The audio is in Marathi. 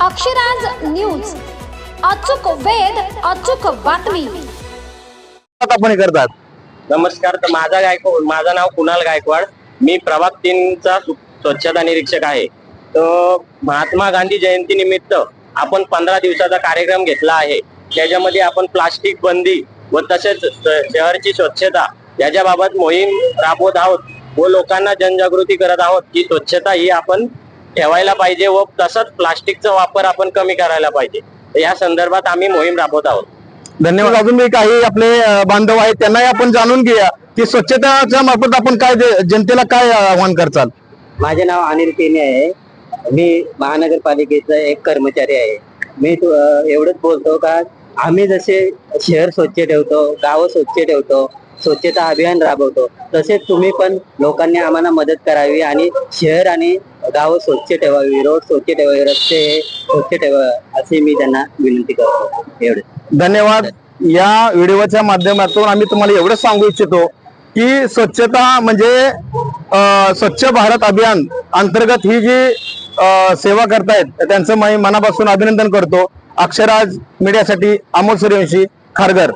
अक्षराज न्यूज. अचूक वेध अचूक बातमी. आपण हे करतात. नमस्कार तर माझा गायकवाड माझं नाव कुणाल गायकवाड. मी प्रभाग तीनचा सु- स्वच्छता निरीक्षक आहे. तर महात्मा गांधी जयंती निमित्त आपण पंधरा दिवसाचा कार्यक्रम घेतला आहे. त्याच्यामध्ये आपण प्लास्टिक बंदी व तसेच शहरची स्वच्छता याच्याबाबत मोहीम राबवत आहोत व लोकांना जनजागृती करत आहोत. की स्वच्छता ही आपण ठेवायला पाहिजे व तसंच प्लास्टिकचा वापर आपण कमी करायला पाहिजे. या संदर्भात आम्ही मोहीम राबवत आहोत. धन्यवाद. अजून बी काही आपले बांधव आहेत त्यांनाही आपण जाणून घेऊया की स्वच्छताच्या मार्फत आपण काय जनतेला काय आव्हान करचाल माझे नाव अनिल पेने आहे. मी महानगरपालिकेचा एक कर्मचारी आहे. मी एवढंच बोलतो का आम्ही जसे शहर स्वच्छ ठेवतो गावं स्वच्छ ठेवतो स्वच्छता अभियान राबवतो. तसेच तुम्ही पण लोकांनी आम्हाला मदत करावी आणि शहर आणि गाव स्वच्छ ठेवावी. रोड स्वच्छ ठेवावी रस्ते हे स्वच्छ ठेवा असे मी त्यांना विनंती करतो. एवढे. धन्यवाद. या व्हिडिओच्या माध्यमातून आम्ही तुम्हाला एवढंच सांगू इच्छितो की स्वच्छता म्हणजे स्वच्छ भारत अभियान अंतर्गत ही जी सेवा करतायत त्यांचं मी मनापासून अभिनंदन करतो. अक्षराज मीडियासाठी अमोल सूर्यवंशी खारघर.